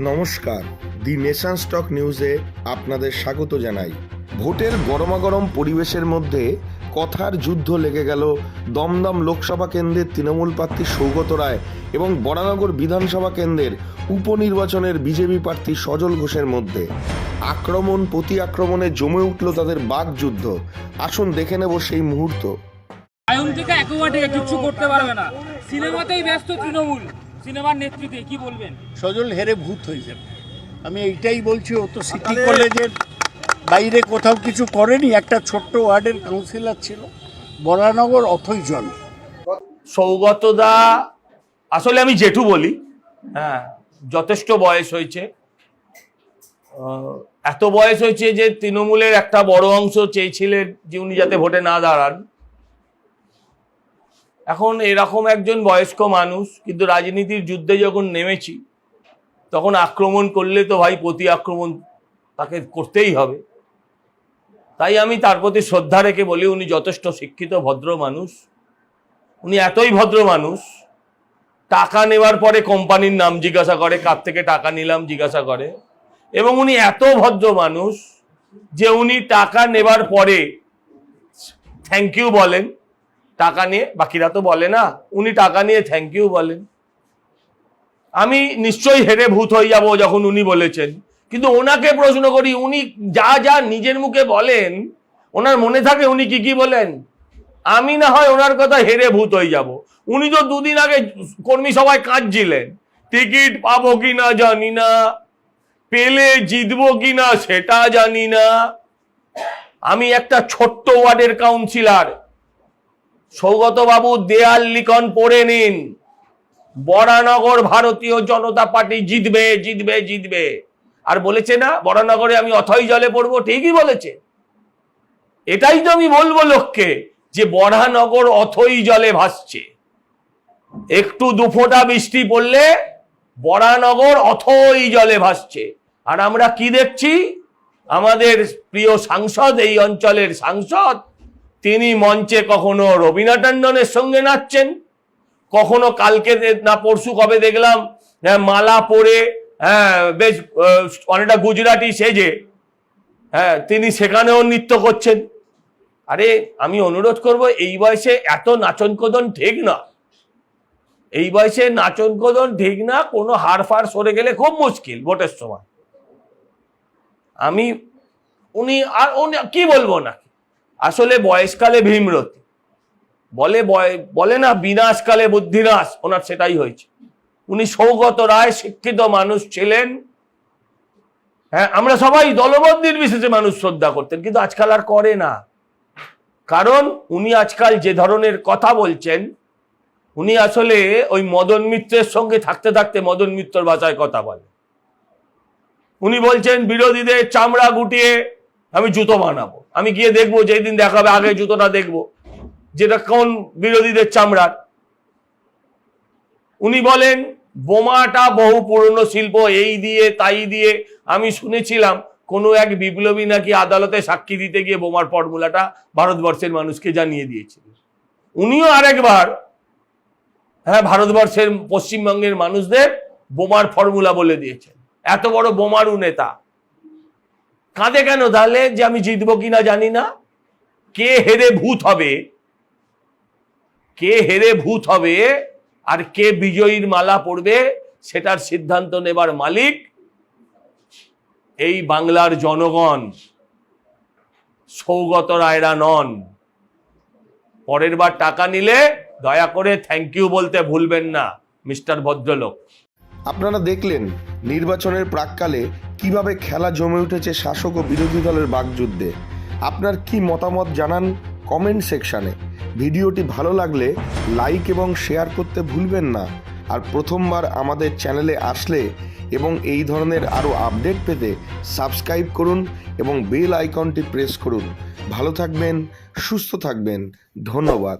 নমস্কার। দি nation stock নিউজে আপনাদের স্বাগত জানাই। ভোটের গরমাগরম পরিবেশের মধ্যে কথার যুদ্ধ লেগে গেল দমদম লোকসভা কেন্দ্রের তৃণমূল প্রার্থী সৌগত রায় এবং বরানগর বিধানসভা কেন্দ্রের উপনির্বাচনের বিজেপি প্রার্থী সজল ঘোষের মধ্যে। আক্রমণ প্রতি আক্রমণে জমে উঠল তাদের বাকযুদ্ধ। আসুন দেখে নেব সেই মুহূর্ত। আয়ন থেকে একেবারে কিচ্ছু করতে পারবে না। সিনেমাতেই ব্যস্ত তৃণমূল। সিনেমার নেতৃত্বে কি বলবেন? সজল হেরে ভূত হয়ে যাবে আমি এইটাই বলছি ও তো সিটি কলেজের বাইরে কোথাও কিছু করেনি একটা ছোট্ট ওয়ার্ডের কাউন্সিলর ছিল বরানগর অথই জল সৌগতদা আসলে আমি জেঠু বলি হ্যাঁ যথেষ্ট বয়স হয়েছে। এত বয়স হয়েছে যে তৃণমূলের একটা বড় অংশ চেয়েছিলেন যে উনি যাতে ভোটে না দাঁড়ান। এখন এরকম একজন বয়স্ক মানুষ, কিন্তু রাজনীতির যুদ্ধে যখন নেমেছি, তখন আক্রমণ করলে তো ভাই প্রতি আক্রমণ তাকে করতেই হবে। তাই আমি তার প্রতি শ্রদ্ধা রেখে বলি, উনি যথেষ্ট শিক্ষিত, ভদ্র মানুষ। উনি এতই ভদ্র মানুষ, টাকা নেওয়ার পরে কোম্পানির নাম জিজ্ঞাসা করে, কার থেকে টাকা নিলাম জিজ্ঞাসা করে। এবং উনি এত ভদ্র মানুষ যে উনি টাকা নেবার পরে, থ্যাংক ইউ বলেন টাকা নিয়ে, বাকিরা তো বলে না, উনি টাকা নিয়ে থ্যাংক ইউ বলেন। আমি নিশ্চয়ই হেরে ভূত হয়ে যাব যখন উনি বলেছেন। কিন্তু ওনাকে প্রশ্ন করি, উনি যা যা নিজের মুখে বলেন, ওনার মনে থাকে উনি কি কি বলেন? আমি না হয় ওনার কথা হেরে ভূত হয়ে যাব। উনি তো দুদিন আগে কর্মী সবাই কাঁদছিলেন। টিকিট পাবো কি না জানি না, পেলে জিতবো কি না সেটা জানি না। আমি একটা ছোট্ট ওয়ার্ডের কাউন্সিলর সৌগত বাবু দেয়াল লিখন পড়ে নিন। বরানগর ভারতীয় জনতা পার্টি জিতবে জিতবে জিতবে। আর বলেছে না, বরানগরে আমি অথই জলে পড়ব, ঠিকই বলেছে। এটাই তো আমি বলব লোককে, যে বরানগর অথই জলে ভাসছে। একটু দুফোঁটা বৃষ্টি পড়লে বরানগর অথই জলে ভাসছে। আর আমরা কি দেখছি? আমাদের প্রিয় সাংসদ, এই অঞ্চলের সাংসদ তিনি মঞ্চে কখনো রবীনা টন্ডনের সঙ্গে নাচছেন কখনো কালকে না পরশু কবে দেখলাম হ্যাঁ, মালা পরে হ্যাঁ বেশ অনেকটা গুজরাটি সেজে হ্যাঁ তিনি সেখানেও নৃত্য করছেন। আরে আমি অনুরোধ করব এই বয়সে এত নাচন কোদন ঠিক না। এই বয়সে নাচন কোদন ঠিক না কোনো হার ফার সরে গেলে খুব মুশকিল ভোটের সময়। আমি উনি আর উনি কি বলব না আসলে বয়সকালে ভীমরতি। বলে বলে না, বিনাশকালে বুদ্ধিনাশ ওনার সেটাই হয়েছে। উনি সৌগত রায় শিক্ষিত মানুষ ছিলেন। হ্যাঁ আমরা সবাই দলবদ্ধ নির্বিশেষে মানুষ শ্রদ্ধা করতেন, কিন্তু আজকাল আর করে না। কারণ উনি আজকাল যে ধরনের কথা বলছেন, উনি আসলে ওই মদন মিত্রের সঙ্গে থাকতে থাকতে মদন মিত্রর ভাষায় কথা বলেন। উনি বলছেন, বিরোধীদের চামড়া গুটিয়ে আমি জুতো বানাবো। আমি গিয়ে দেখব যেই দিন দেখাবে আগে জুতোটা দেখব। যেটা কোন বিরোধীদের চামড়ার। উনি বলেন, বোমাটা বহু পুরনো শিল্প, এই দিয়ে, তাই দিয়ে। আমি শুনেছিলাম, কোনো এক বিপ্লবী নাকি আদালতে সাক্ষী দিতে গিয়ে বোমার ফর্মুলাটা ভারতবর্ষের মানুষকে জানিয়ে দিয়েছিলেন উনিও আরেকবার হ্যাঁ ভারতবর্ষের পশ্চিমবঙ্গের মানুষদের বোমার ফর্মুলা বলে দিয়েছেন। এত বড় বোমারু নেতা। কাঁদে কেন তাহলে যে আমি জিতবো কিনা জানি না? কে হেরে ভূত হবে? কে হেরে ভূত হবে? আর কে বিজয়ীর মালা পড়বে সেটার সিদ্ধান্ত নেবার মালিক এই বাংলার জনগণ। সৌগত রায়রা নন। পরের বার টাকা নিলে দয়া করে থ্যাংক ইউ বলতে ভুলবেন না, মিস্টার ভদ্রলোক। আপনারা দেখলেন নির্বাচনের প্রাককালে কীভাবে খেলা জমে উঠেছে শাসক ও বিরোধী দলের বাকযুদ্ধে। আপনার কি মতামত জানান কমেন্ট সেকশানে। ভিডিওটি ভালো লাগলে লাইক এবং শেয়ার করতে ভুলবেন না। আর প্রথমবার আমাদের চ্যানেলে আসলে এবং এই ধরনের আরও আপডেট পেতে সাবস্ক্রাইব করুন এবং বেল আইকনটি প্রেস করুন। ভালো থাকবেন, সুস্থ থাকবেন। ধন্যবাদ।